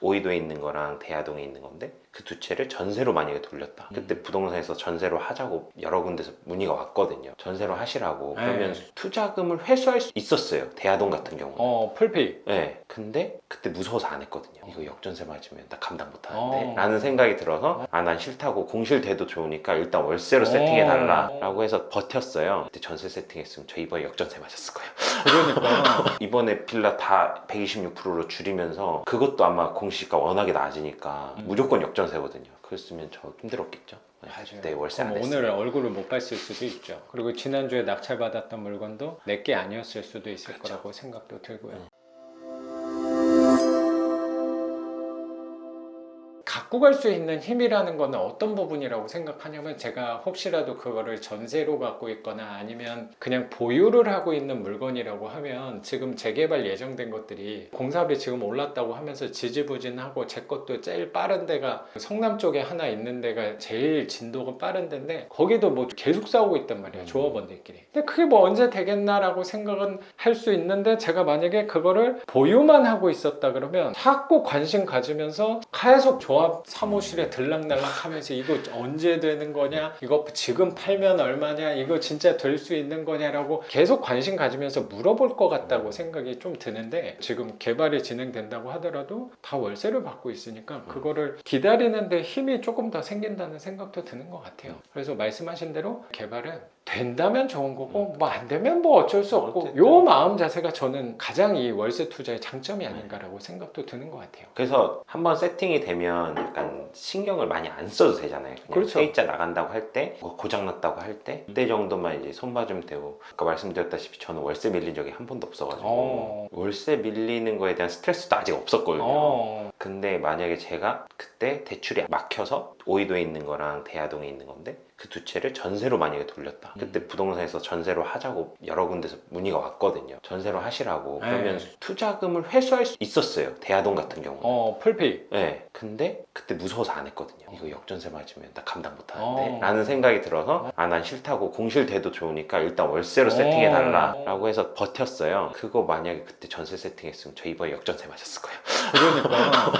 오이도에 있는 거랑 대하동에 있는 건데 그 두 채를 전세로 만약에 돌렸다. 그때 부동산에서 전세로 하자고 여러 군데서 문의가 왔거든요. 전세로 하시라고. 그러면 네. 투자금을 회수할 수 있었어요. 대하동 같은 경우는. 어 풀페이. 네. 근데 그때 무서워서 안 했거든요. 이거 역전세 맞으면 나 감당 못 하는데. 어. 라는 생각이 들어서 아, 난 싫다고 공실돼도 좋으니까 일단 월세로 세팅해 달라. 어. 라고 해서 버텼어요. 그때 전세 세팅했으면 저 이번에 역전세 맞았을 거예요. 그러니까 이번에 빌라 다 126%로 줄이면서 그것도 아마 공 시가 워낙에 낮으니까 음. 무조건 역전세거든요. 그랬으면 저 힘들었겠죠. 맞아요. 그때 월세 안 그럼 했어요. 오늘 얼굴을 못 봤을 수도 있죠. 그리고 지난주에 낙찰받았던 물건도 내 게 아니었을 수도 있을 그렇죠. 거라고 생각도 들고요. 음. 갖고 갈 수 있는 힘이라는 거는 어떤 부분이라고 생각하냐면 제가 혹시라도 그거를 전세로 갖고 있거나 아니면 그냥 보유를 하고 있는 물건이라고 하면 지금 재개발 예정된 것들이 공사비 지금 올랐다고 하면서 지지부진하고 제 것도 제일 빠른 데가 성남 쪽에 하나 있는 데가 제일 진도가 빠른 데인데 거기도 뭐 계속 싸우고 있단 말이에요 음. 조합원들끼리 근데 그게 뭐 언제 되겠나라고 생각은 할 수 있는데 제가 만약에 그거를 보유만 하고 있었다 그러면 자꾸 관심 가지면서 계속 조합 사무실에 들락날락 하면서 이거 언제 되는 거냐? 이거 지금 팔면 얼마냐? 이거 진짜 될 수 있는 거냐라고 계속 관심 가지면서 물어볼 것 같다고 생각이 좀 드는데 지금 개발이 진행된다고 하더라도 다 월세를 받고 있으니까 그거를 기다리는데 힘이 조금 더 생긴다는 생각도 드는 것 같아요. 그래서 말씀하신 대로 개발은 된다면 좋은 거고 뭐 안 되면 뭐 어쩔 수 없고. 요 마음 자체가 저는 가장 이 월세 투자의 장점이 아닌가라고 생각도 드는 것 같아요 그래서 한번 세팅이 되면 약간 신경을 많이 안 써도 되잖아요. 그냥 그렇죠. 세입자 나간다고 할 때, 뭐 고장 났다고 할 때, 그때 정도만 이제 손 봐주면 되고. 아까 말씀드렸다시피 저는 월세 밀린 적이 한 번도 없어가지고 어. 월세 밀리는 거에 대한 스트레스도 아직 없었거든요. 어. 근데 만약에 제가 그때 대출이 막혀서 오이도에 있는 거랑 대하동에 있는 건데 그 두 채를 전세로 만약에 돌렸다. 음. 그때 부동산에서 전세로 하자고 여러 군데서 문의가 왔거든요. 전세로 하시라고. 그러면 네. 투자금을 회수할 수 있었어요. 대하동 같은 경우는. 어 풀페이 네. 근데 그때 무서워서 안 했거든요. 이거 역전세 맞으면 나 감당 못 하는데. 어. 라는 생각이 들어서 아, 난 싫다고 공실돼도 좋으니까 일단 월세로 어. 세팅해 달라. 라고 해서 버텼어요. 그거 만약에 그때 전세 세팅했으면 저 이번에 역전세 맞았을 거예요. 그러니까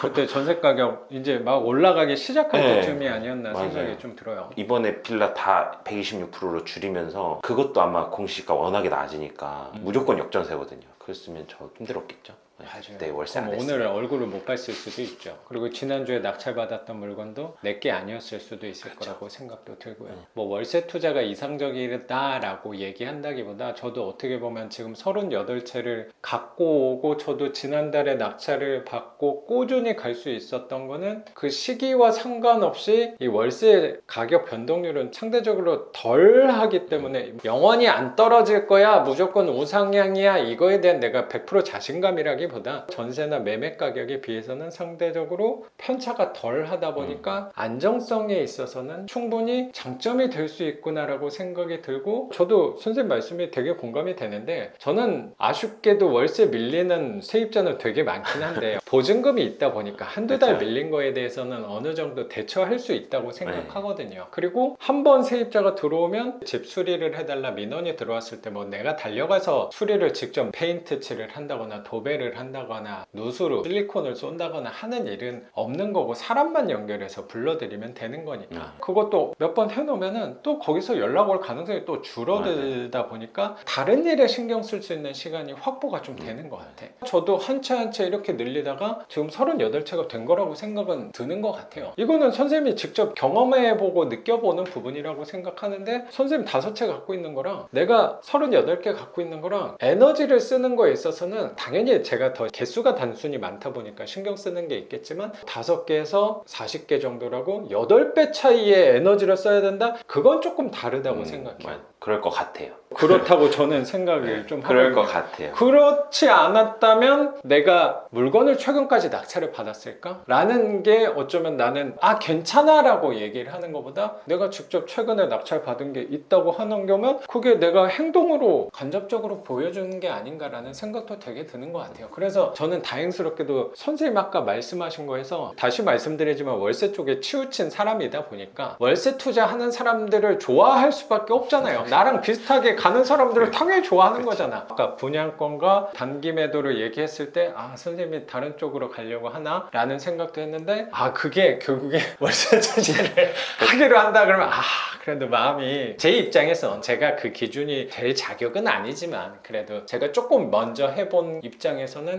그때 전세 가격 이제 막 올라가기 시작할 네. 때쯤이 아니었나 맞아요. 생각이 좀 들어요. 이번에 빌라 다 126%로 줄이면서 그것도 아마 공시가 워낙에 낮으니까 음. 무조건 역전세거든요. 그랬으면 저 힘들었겠죠. 네, 그때 월세 안. 오늘 얼굴을 못 봤을 수도 있죠. 그리고 지난주에 낙찰받았던 물건도 내게 아니었을 수도 있을 그렇죠. 거라고 생각도 들고요. 음. 뭐 월세 투자가 이상적이다라고 얘기한다기보다 저도 어떻게 보면 지금 38채를 갖고 오고 저도 지난달에 낙찰을 받고 꾸준히 갈 수 있었던 거는 그 시기와 상관없이 이 월세 가격 변동률은 상대적으로 덜 하기 때문에 영원히 안 떨어질 거야 무조건 우상향이야 이거에 대한 내가 100% 자신감이라기 보다 전세나 매매 가격에 비해서는 상대적으로 편차가 덜 하다 보니까 안정성에 있어서는 충분히 장점이 될 수 있구나라고 생각이 들고 저도 선생님 말씀이 되게 공감이 되는데 저는 아쉽게도 월세 밀리는 세입자는 되게 많긴 한데 보증금이 있다 보니까 한두 달. 밀린 거에 대해서는 어느 정도 대처할 수 있다고 생각하거든요. 그리고 한 번 세입자가 들어오면 집 수리를 해달라 민원이 들어왔을 때 뭐 내가 달려가서 수리를 직접 페인트 칠을 한다거나 도배를 한다 거나 누수로 실리콘을 쏜다거나 하는 일은 없는 거고 사람만 연결해서 불러드리면 되는 거니까 음. 그것도 몇 번 해놓으면은 또 거기서 연락 올 가능성이 또 줄어들다 보니까 다른 일에 신경 쓸 수 있는 시간이 확보가 좀 되는 것 같아. 저도 한 채 한 채 이렇게 늘리다가 지금 38채가 된 거라고 생각은 드는 것 같아요. 이거는 선생님이 직접 경험해보고 느껴보는 부분이라고 생각하는데 선생님 다섯 채 갖고 있는 거랑 내가 38개 갖고 있는 거랑 에너지를 쓰는 거에 있어서는 당연히 제가 더 개수가 단순히 많다 보니까 신경 쓰는 게 있겠지만 다섯 개에서 40개 정도라고 8배 차이의 에너지를 써야 된다? 그건 조금 다르다고 음, 생각해요. 맞- 그럴 것 같아요. 그렇다고 저는 생각을 네, 좀 그럴. 것 같아요. 그렇지 않았다면 내가 물건을 최근까지 낙찰을 받았을까? 라는 게 어쩌면 나는 아 괜찮아 라고 얘기를 하는 것보다 내가 직접 최근에 낙찰 받은 게 있다고 하는 거면 그게 내가 행동으로 간접적으로 보여주는 게 아닌가라는 라는 생각도 되게 드는 것 같아요. 그래서 저는 다행스럽게도 선생님 아까 말씀하신 거에서 다시 말씀드리지만 월세 쪽에 치우친 사람이다 보니까 월세 투자하는 사람들을 좋아할 수밖에 없잖아요. 나랑 비슷하게 가는 사람들을 당연히 좋아하는 거잖아. 아까 분양권과 단기 매도를 얘기했을 때 아 선생님이 다른 쪽으로 가려고 하나? 라는 생각도 했는데 아 그게 결국에 월세 투자를 하기로 한다 그러면 아 그래도 마음이 제 입장에서 제가 그 기준이 될 자격은 아니지만 그래도 제가 조금 먼저 해본 입장에서는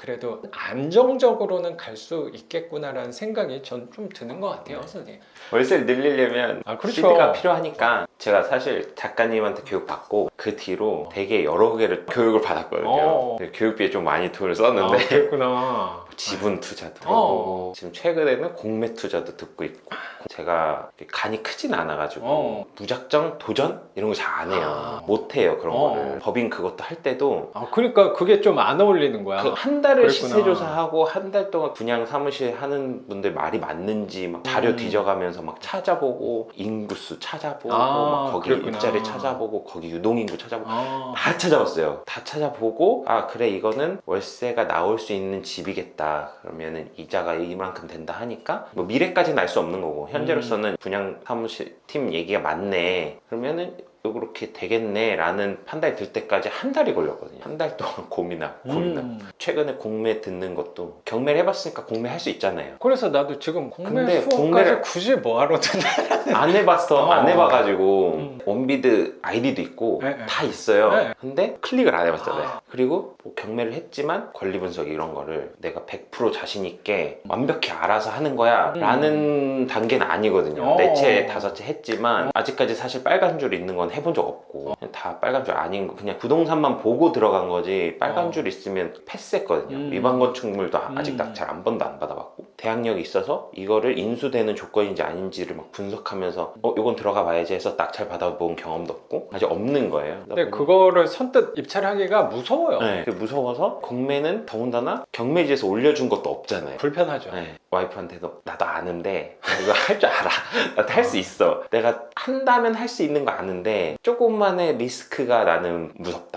그래도 안정적으로는 갈 수 있겠구나라는 생각이 전 좀 드는 것 같아요 선생님 월세를 늘리려면 아, 그렇죠. CD가 필요하니까 제가 사실 작가님한테 교육 받고 그 뒤로 되게 여러 개를 교육을 받았거든요. 어. 교육비에 좀 많이 돈을 아, 썼는데 그랬구나 지분 투자도 어. 하고 지금 최근에는 공매 투자도 듣고 있고 제가 간이 크진 않아가지고 어. 무작정 도전 이런 거 잘 안 해요. 아. 못 해요 그런 어. 거를. 법인 그것도 할 때도 아 그러니까 그게 좀 안 어울리는 거야 그 한 달을 그랬구나. 시세 조사하고 한 달 동안 분양 사무실 하는 분들 말이 맞는지 막 자료 음. 뒤져가면서 막 찾아보고 인구수 찾아보고 아, 막 거기 그랬구나. 일자리 찾아보고 거기 유동인구 찾아보고 아. 다 찾아봤어요. 다 찾아보고 아 그래 이거는 월세가 나올 수 있는 집이겠다. 그러면은 이자가 이만큼 된다 하니까 뭐 미래까지는 알 수 없는 거고 현재로서는 분양 사무실 팀 얘기가 맞네. 그러면은 이렇게 되겠네라는 판단이 들 때까지 한 달이 걸렸거든요. 한 달 동안 고민하고 고민하고 음. 최근에 공매 듣는 것도 경매를 해봤으니까 공매 할 수 있잖아요. 그래서 나도 지금 공매 근데 수업까지 공매를- 굳이 뭐하러 듣나 안 해봤어, 어. 안 해봐가지고 음. 원비드 아이디도 있고 네, 네. 다 있어요. 네. 근데 클릭을 안 해봤잖아요. 아. 그리고 뭐 경매를 했지만 권리 분석 이런 거를 내가 100% 자신 있게 완벽히 알아서 하는 거야라는 단계는 아니거든요. 음. 어. 네 채, 다섯 채 했지만 아직까지 사실 빨간 줄 있는 건 해본 적 없고 다 빨간 줄 아닌 거 그냥 부동산만 보고 들어간 거지 빨간 어. 줄 있으면 패스했거든요. 음. 위반 건축물도 아- 아직 음. 잘한 번도 안 받아봤고 대항력이 있어서 이거를 인수되는 조건인지 아닌지를 막 분석하면서 어 이건 들어가 봐야지 해서 낙찰 받아본 경험도 없고 아직 없는 거예요. 근데 그거를 선뜻 입찰하기가 무서워요 네, 그게 무서워서 공매는 더군다나 경매지에서 올려준 것도 없잖아요. 불편하죠 네, 와이프한테도 나도 아는데 나 이거 할 줄 알아. 나도 할 수 있어. 내가 한다면 할 수 있는 거 아는데 조금만의 리스크가 나는 무섭다.